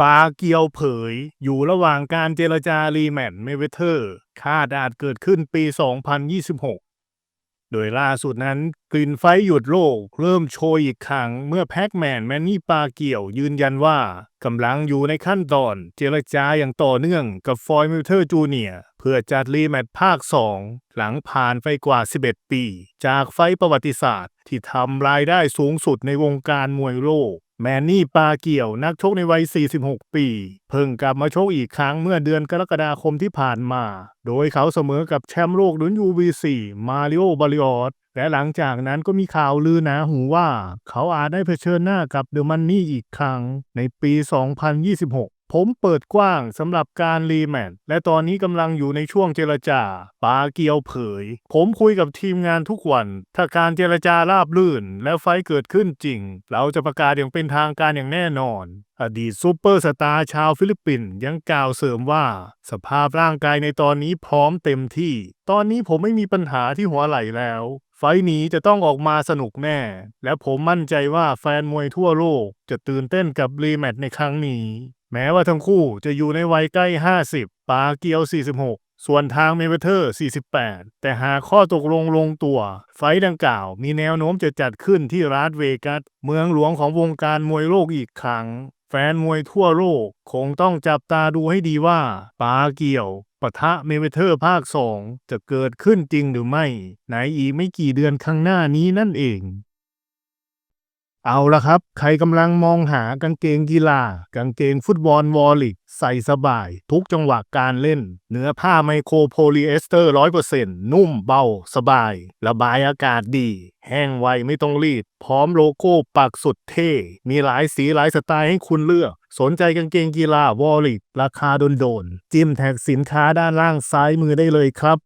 ปาเกียวเผย อยู่ระหว่างการเจรจารีแมตช์เมเวเทอร์ คาดอาจเกิดขึ้นปี 2026 โดยล่าสุดนั้นกลิ่นไฟหยุดโลก เริ่มโชยอีกครั้งเมื่อแพ็กแมนแมนนี่ปาเกียวยืนยันว่ากำลังอยู่ในขั้นตอนเจรจาอย่างต่อเนื่องกับฟอยมิลเทอร์จูเนียเพื่อจัดรีแมตช์ภาค 2 หลังผ่านไปกว่า 11 ปี จากไฟประวัติศาสตร์ที่ทำรายได้สูงสุดในวงการมวยโลก แมนนี่ปาเกี่ยวนักชกในวัย 46 ปี เพิ่งกลับมาชกอีกครั้งเมื่อเดือนกรกฎาคมที่ผ่านมา โดยเขาเสมอกับแชมป์โลกรุ่น UBC มาริโอบาริออตและหลังจากนั้นก็มีข่าวลือหนาหูว่า เขาอาจได้เผชิญหน้ากับเดอะมันนี่อีกครั้งในปี 2026 ผมเปิดกว้างสำหรับการรีแมตช์และตอนนี้กำลังอยู่ในช่วงเจรจาปาเกียวเผย ผมคุยกับทีมงานทุกวัน ถ้าการเจรจาราบรื่น และไฟเกิดขึ้นจริง เราจะประกาศอย่างเป็นทางการอย่างแน่นอน อดีตซูเปอร์สตาร์ชาวฟิลิปปินส์ยังกล่าวเสริมว่า สภาพร่างกายในตอนนี้พร้อมเต็มที่ ตอนนี้ผมไม่มีปัญหาที่หัวไหล่แล้วไฟนี้จะต้องออกมาสนุกแน่ และผมมั่นใจว่าแฟนมวยทั่วโลกจะตื่นเต้นกับรีแมตช์ในครั้งนี้ แม้ว่าทั้งคู่จะอยู่ในวัยใกล้ 50 ปาเกียว 46 ส่วนทางเมเวเทอร์ 48 แต่หากข้อตกลงลงตัว ไฟดังกล่าวมีแนวโน้มจะจัดขึ้นที่รัสเวกัส เมืองหลวงของวงการมวยโลกอีกครั้ง แฟนมวยทั่วโลก คงต้องจับตาดูให้ดีว่า ปาเกียวปะทะเมเวเทอร์ภาค 2 จะเกิดขึ้นจริงหรือไม่ ในอีกไม่กี่เดือนข้างหน้านี้นั่นเอง เอาละครับ ใครกำลังมองหากางเกงกีฬา กางเกงฟุตบอลวอลลิกใส่สบาย ทุกจังหวะการเล่น เนื้อผ้าไมโครโพลีเอสเตอร์100%นุ่มเบา สบาย ระบายอากาศดี แห้งไวไม่ต้องรีด พร้อมโลโก้ปักสุดเท่ มีหลายสีหลายสไตล์ให้คุณเลือก สนใจกางเกงกีฬาวอลลิกราคาโดนๆ จิ้มแท็กสินค้าด้านล่างซ้ายมือได้เลยครับ